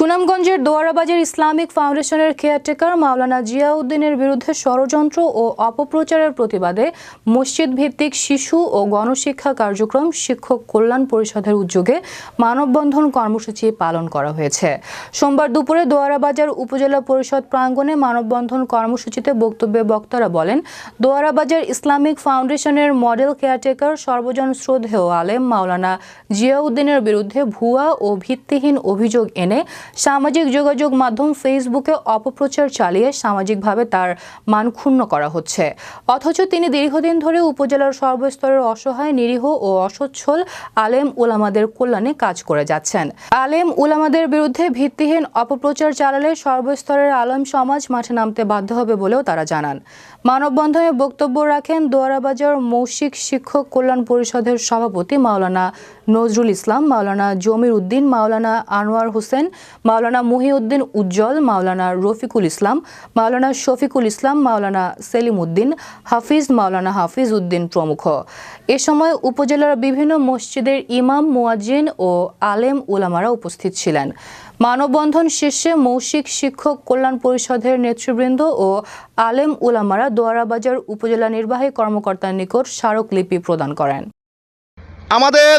সুনামগঞ্জের দোয়ারাবাজার ইসলামিক ফাউন্ডেশনের কেয়ারটেকার মাওলানা জিয়াউদ্দিনের বিরুদ্ধে ষড়যন্ত্র ও অপপ্রচারের প্রতিবাদে মসজিদ ভিত্তিক শিশু ও গণশিক্ষা কার্যক্রম শিক্ষক কল্যাণ পরিষদের উদ্যোগে মানববন্ধন কর্মসূচি পালন করা হয়েছে। সোমবার দুপুরে দোয়ারাবাজার উপজেলা পরিষদ প্রাঙ্গণে মানববন্ধন কর্মসূচিতে বক্তব্যে বক্তারা বলেন, দোয়ারাবাজার ইসলামিক ফাউন্ডেশনের মডেল কেয়ারটেকার সর্বজন শ্রদ্ধেয় আলেম মাওলানা জিয়াউদ্দিনের বিরুদ্ধে ভুয়া ও ভিত্তিহীন অভিযোগ এনে সামাজিক যোগাযোগ মাধ্যম ফেসবুকে অপপ্রচার চালিয়ে সামাজিকভাবে তার মান ক্ষুণ্ণ করা হচ্ছে। অথচ তিনি দীর্ঘদিন ধরে উপজেলার সর্বস্তরের অসহায়, নিরীহ ও অসচ্ছল আলেম উলামাদের কল্যাণে কাজ করে যাচ্ছেন। আলেম উলামাদের বিরুদ্ধে ভিত্তিহীন অপপ্রচার চালালে সর্বস্তরের আলেম সমাজ মাঠে নামতে বাধ্য হবে বলেও তারা জানান। মানববন্ধনে বক্তব্য রাখেন দোয়ারাবাজার মৌসিক শিক্ষক কল্যাণ পরিষদের সভাপতি মাওলানা নজরুল ইসলাম, মাওলানা জমির উদ্দিন, মাওলানা আনোয়ার হোসেন, মাওলানা মহিউদ্দিন উজ্জ্বল, মাওলানা রফিকুল ইসলাম, মাওলানা শফিকুল ইসলাম, মাওলানা সেলিম উদ্দিন, হাফিজ, মাওলানা হাফিজ উদ্দিন প্রমুখ। এ সময় উপজেলার বিভিন্ন মসজিদের ইমাম, মুয়াজ্জিন ও আলেম উলামারা উপস্থিত ছিলেন। মানববন্ধন শেষে মৌসিক শিক্ষক কল্যাণ পরিষদের নেতৃবৃন্দ ও আলেম উলামারা দোয়ারাবাজার উপজেলা নির্বাহী কর্মকর্তার নিকট স্মারকলিপি প্রদান করেন। আমাদের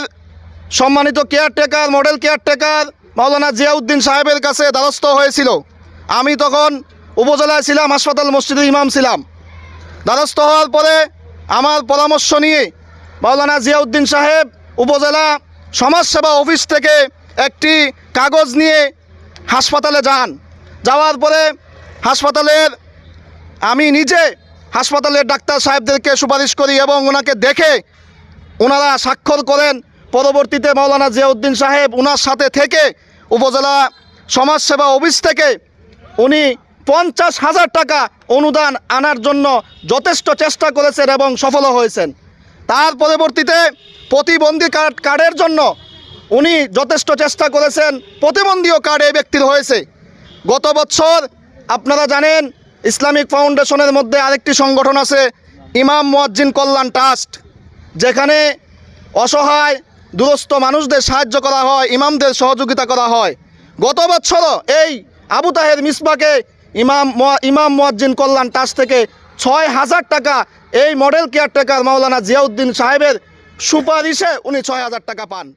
সম্মানিত caretaker model caretaker Maulana Ziauddin সাহেবের কাছে দ্বারস্থ হয়েছিল। আমি তখন উপজেলায় ছিলাম, হাসপাতাল মসজিদের ইমাম ছিলাম। দ্বারস্থ হওয়ার পরে আমার পরামর্শ নিয়ে মাওলানা জিয়াউদ্দিন সাহেব উপজেলা সমাজসেবা অফিস থেকে একটি কাগজ নিয়ে হাসপাতালে যান। যাওয়ার পরে হাসপাতালের, আমি নিজে হাসপাতালের ডাক্তার সাহেবদেরকে সুপারিশ করি এবং ওনাকে দেখে ওনারা স্বাক্ষর করেন। পরবর্তীতে মাওলানা জিয়াউদ্দিন সাহেব ওনার সাথে থেকে উপজেলা সমাজসেবা অফিস থেকে উনি পঞ্চাশ হাজার টাকা অনুদান আনার জন্য যথেষ্ট চেষ্টা করেছেন এবং সফল হয়েছেন। তার পরবর্তীতে প্রতিবন্ধী কার্ড, কার্ডের জন্য উনি যথেষ্ট চেষ্টা করেছেন। প্রতিবন্ধীও কার্ড এই ব্যক্তির হয়েছে। গত বছর আপনারা জানেন, ইসলামিক ফাউন্ডেশনের মধ্যে আরেকটি সংগঠন আছে, ইমাম মুয়াজ্জিন কল্যাণ ট্রাস্ট, যেখানে অসহায় দুরস্থ মানুষদের সাহায্য করা হয়, ইমামদের সহযোগিতা করা হয়। গত বছরও এই আবু তাহের মিসবাকে ইমাম ইমাম মোয়াজ্জিন কল্যাণ টাস থেকে ছয় হাজার টাকা এই মডেল কেয়ারটেকার মাওলানা জিয়াউদ্দিন সাহেবের সুপারিশে উনি ছয় হাজার টাকা পান।